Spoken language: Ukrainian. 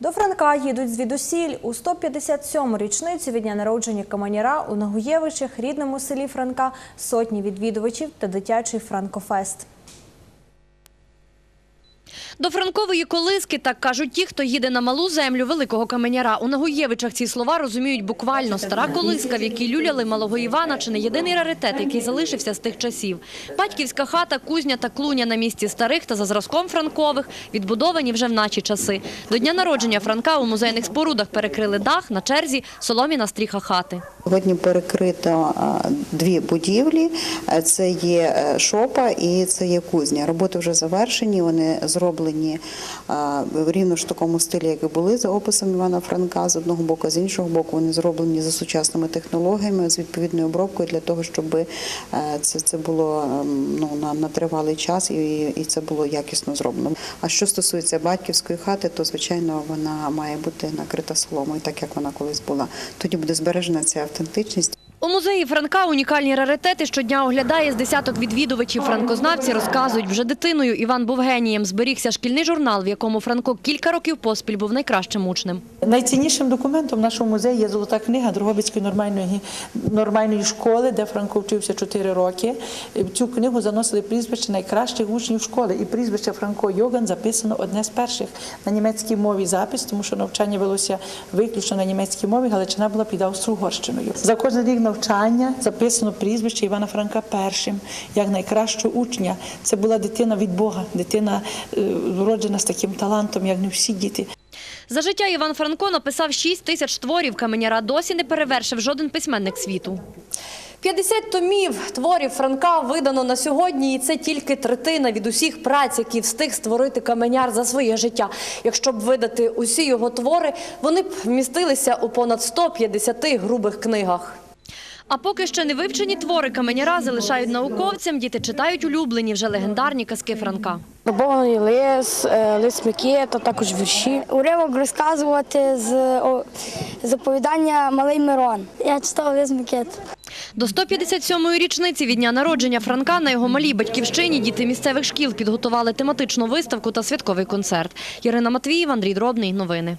До Франка їдуть звідусіль у 157-му річницю від дня народження Каманіра у Нагуєвичах, рідному селі Франка, сотні відвідувачів та дитячий Франкофест. До Франкової колиски, так кажуть ті, хто їде на малу землю великого каменяра. У Нагуєвичах ці слова розуміють буквально. Стара колиска, в якій люляли малого Івана, чи не єдиний раритет, який залишився з тих часів. Батьківська хата, кузня та клуня на місці старих та за зразком франкових, відбудовані вже в наші часи. До дня народження Франка у музейних спорудах перекрили дах, на черзі соломіна стріха хати. Сьогодні перекрито дві будівлі. Е, Це є е, шопа і це є кузня. Роботи вже завершені. Вони зроблені рівно ж такому стилі, як і були за описом Івана Франка з одного боку, з іншого боку, вони зроблені за сучасними технологіями, з відповідною обробкою для того, щоб е, це, це було ем, ну, на, на тривалий час і, і це було якісно зроблено. А що стосується батьківської хати, то звичайно вона має бути накрита соломою, так як вона колись була. Тоді буде збережена ця автентичність. У музеї Франка унікальні раритети щодня оглядає з десяток відвідувачів. Франкознавці розказують, вже дитиною Іван був генієм. Зберігся шкільний журнал, в якому Франко кілька років поспіль був найкращим учнем. Найціннішим документом в нашому музеї є золота книга Дрогобицької нормальної, нормальної школи, де Франко вчився 4 роки. Цю книгу заносили прізвище найкращих учнів школи. І прізвище Франко Йоган записано одне з перших на німецькій мові запис, тому що навчання велося виключно на німецькій мові. Галичина була під Австро-Угорщиною. За кожен рік навчання записано прізвище Івана Франка першим, як найкращого учня. Це була дитина від Бога, дитина е, вроджена з таким талантом, як не всі діти. За життя Іван Франко написав 6 тисяч творів. Каменяра досі не перевершив жоден письменник світу. 50 томів творів Франка видано на сьогодні, і це тільки третина від усіх праць, які встиг створити каменяр за своє життя. Якщо б видати усі його твори, вони б вмістилися у понад 150 грубих книгах. А поки ще не вивчені твори Каменяра залишають науковцям, діти читають улюблені вже легендарні казки Франка. Рабований лис, е, лис Микита, також вірші. Уривок розказувати з о, з оповідання Малий Мирон. Я читав лис Микита. До 157-ї річниці від дня народження Франка на його малій батьківщині діти місцевих шкіл підготували тематичну виставку та святковий концерт. Ірина Матвіїв, Андрій Дробний. Новини.